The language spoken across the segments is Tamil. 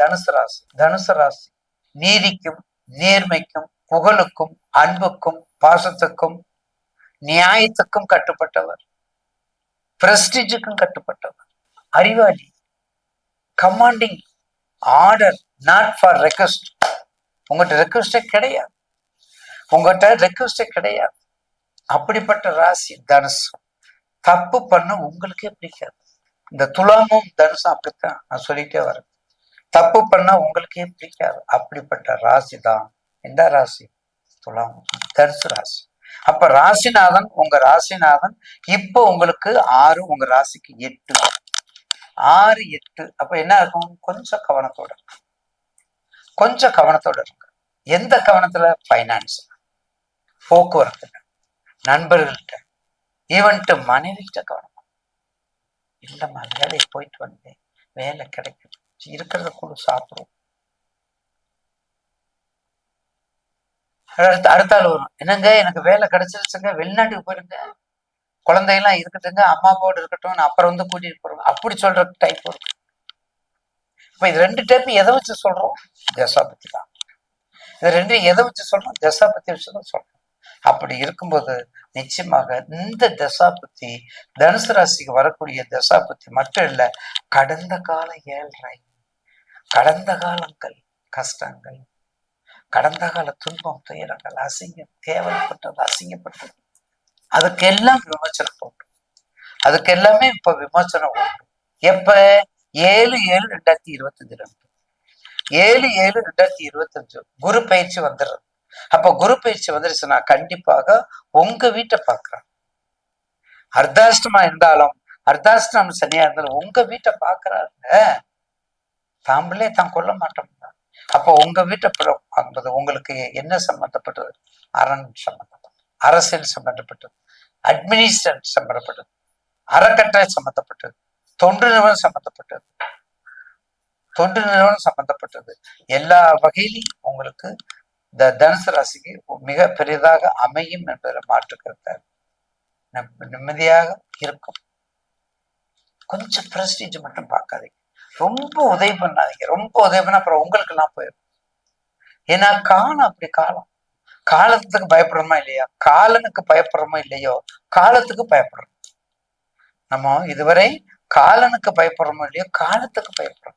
தனுசு ராசி. தனுசு ராசி. நீதிக்கும் நேர்மைக்கும் புகழுக்கும் அன்புக்கும் பாசத்துக்கும் நியாயத்துக்கும் கட்டுப்பட்டவர். பிரஸ்டிஜுக்கும் கட்டுப்பட்டவர். அறிவாளி. Commanding. Order. Not for request உங்கள்கிட்ட ரெக்வஸ்டே கிடையாது. உங்கள்கிட்ட ரெக்வஸ்டே கிடையாது. அப்படிப்பட்ட ராசி தனுசு. தப்பு பண்ண உங்களுக்கே பிடிக்காது. இந்த துலாமும் தனுசும் அப்படித்தான் நான் சொல்லிட்டே வரேன். தப்பு பண்ணா உங்களுக்கே பிடிக்காது. அப்படிப்பட்ட ராசி தான் எந்த ராசி? துலாம் தரிசு ராசி. அப்ப ராசிநாதன் உங்க ராசிநாதன் இப்போ உங்களுக்கு ஆறு உங்க ராசிக்கு எட்டு. ஆறு எட்டு. அப்ப என்ன இருக்கும் கொஞ்சம் கவனத்தோட இருக்கும் கொஞ்சம் கவனத்தோட இருங்க. எந்த கவனத்துல? ஃபைனான்ஸ் போக்குவரத்துல நண்பர்கள்ட்ட. ஈவன்ட்டு மனைவிகிட்ட கவனம். இல்லம்மா வேலைக்கு போயிட்டு வந்தேன். வேலை கிடைக்குது. இருக்கிறத கூட சாப்பிடுவோம் அடுத்த அடுத்த ஆள் வரும். என்னங்க எனக்கு வேலை கிடைச்சிருச்சுங்க வெளிநாட்டுக்கு போயிருங்க. குழந்தையெல்லாம் இருக்கட்டுங்க அம்மா அப்பாவோட இருக்கட்டும் நான் அப்புறம் வந்து கூட்டிட்டு போறோம் அப்படி சொல்ற டைப் இருக்கு இப்ப இது ரெண்டு டைப் எதை வச்சு சொல்றோம்? தசா பத்தி தான். இது ரெண்டு எதை வச்சு சொல்றோம்? தசா பத்தி வச்சு தான் சொல்றோம். அப்படி இருக்கும்போது நிச்சயமாக இந்த தசாபத்தி தனுசு ராசிக்கு வரக்கூடிய தசாபத்தி மட்டும் இல்ல கடந்த கால ஏழ்ரை கடந்த காலங்கள் கஷ்டங்கள் கடந்த கால துன்பம் துயரங்கள் அசிங்கம் கேவலப்பட்டது அசிங்கப்பட்டது. அதுக்கெல்லாம் விமர்சனம் போட்டு அதுக்கு எல்லாமே இப்ப விமர்சனம் உண்டு எப்ப? ஏழு ஏழு ரெண்டாயிரத்தி இருபத்தஞ்சு ரெண்டு. ஏழு ஏழு ரெண்டாயிரத்தி இருபத்தஞ்சு. குரு பயிற்சி வந்துடுறது அப்ப குரு பயிற்சி வந்துருச்சுன்னா கண்டிப்பாக உங்க வீட்டை பாக்குறாங்க அர்த்தாஷ்டமா இருந்தாலும் அர்த்தாஷ்டம் சனியா இருந்தாலும் உங்க வீட்டை பாக்குறாருங்க தாம்பளே தான் கொல்ல மாட்டோம். அப்போ உங்க வீட்டை என்பது உங்களுக்கு என்ன சம்பந்தப்பட்டது? அரண் சம்பந்தப்பட்டது. அரசியல் சம்பந்தப்பட்டது. அட்மினிஸ்ட்ரேட் சம்பந்தப்பட்டது. அறக்கட்டளை சம்பந்தப்பட்டது. தொண்டு நிறுவனம் சம்பந்தப்பட்டது. தொண்டு நிறுவனம் சம்பந்தப்பட்டது. எல்லா வகையிலும் உங்களுக்கு இந்த தனுசு ராசிக்கு மிக பெரிதாக அமையும் என்பதில் மாற்று கருத்தை நிம்மதியாக இருக்கும். கொஞ்சம் பிரஸ்டீஜ் மட்டும் பார்க்காதீங்க. ரொம்ப உதவி பண்ணாதீங்க. ரொம்ப உதவி பண்ணா அப்புறம் உங்களுக்கு எல்லாம் போயிடும் ஏன்னா காலம் அப்படி காலம். காலத்துக்கு பயப்படுறோமா இல்லையா? காலனுக்கு பயப்படுறோமோ இல்லையோ? காலத்துக்கு பயப்படுறோம். நம்ம இதுவரை காலனுக்கு பயப்படுறோமோ இல்லையோ? காலத்துக்கு பயப்படுறோம்.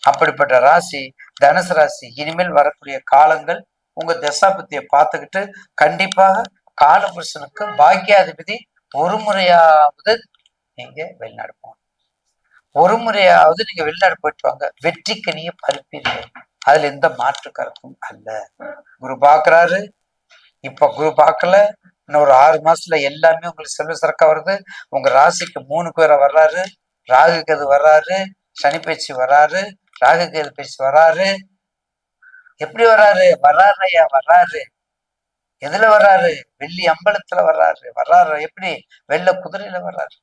அப்படிப்பட்ட ராசி தனுசு ராசி இனிமேல் வரக்கூடிய காலங்கள் உங்க தசாபத்தியை பார்த்துக்கிட்டு கண்டிப்பாக காலபுருஷனுக்கு பாக்கியாதிபதி ஒரு முறையாவது நீங்க வெளிநாடு போகணும். ஒரு முறையாவது நீங்க வெளிநாடு போயிட்டு வாங்க. வெற்றிக்கனிய பருப்பீர்கள் அதுல எந்த மாற்று கருத்தும் அல்ல. குரு பாக்குறாரு இப்ப குரு பார்க்கல. இன்னும் ஒரு ஆறு மாசத்துல எல்லாமே உங்களுக்கு செல்வ சிறக்கா வருது. உங்க ராசிக்கு மூணு பேரை வர்றாரு. ராகு கேது வர்றாரு. சனி பயிற்சி வர்றாரு ராகு கேது பயிற்சி வர்றாரு எப்படி வர்றாரு? வர்றாரு ஐயா வர்றாரு. எதுல வர்றாரு? வெள்ளி அம்பலத்துல வர்றாரு. வர்றாரு. எப்படி? வெள்ள குதிரையில வர்றாரு.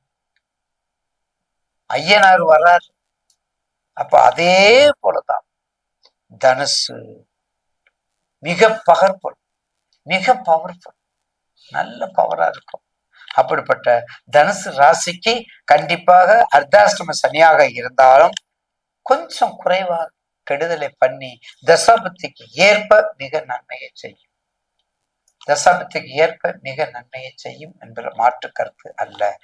ஐயனார் வர்றார். அப்ப அதே போலதான். தனுசு மிக பகர்புல் மிக பவர்ஃபுல் நல்ல பவரா இருக்கும். அப்படிப்பட்ட தனுசு ராசிக்கு கண்டிப்பாக அர்த்தாஷ்டம சனியாக இருந்தாலும் கொஞ்சம் குறைவாக கெடுதலை பண்ணி தசாபத்திக்கு ஏற்ப மிக நன்மையை செய்யும். தசாபத்திக்கு ஏற்ப மிக நன்மையை செய்யும் என்ற மாற்று கருத்து அல்ல.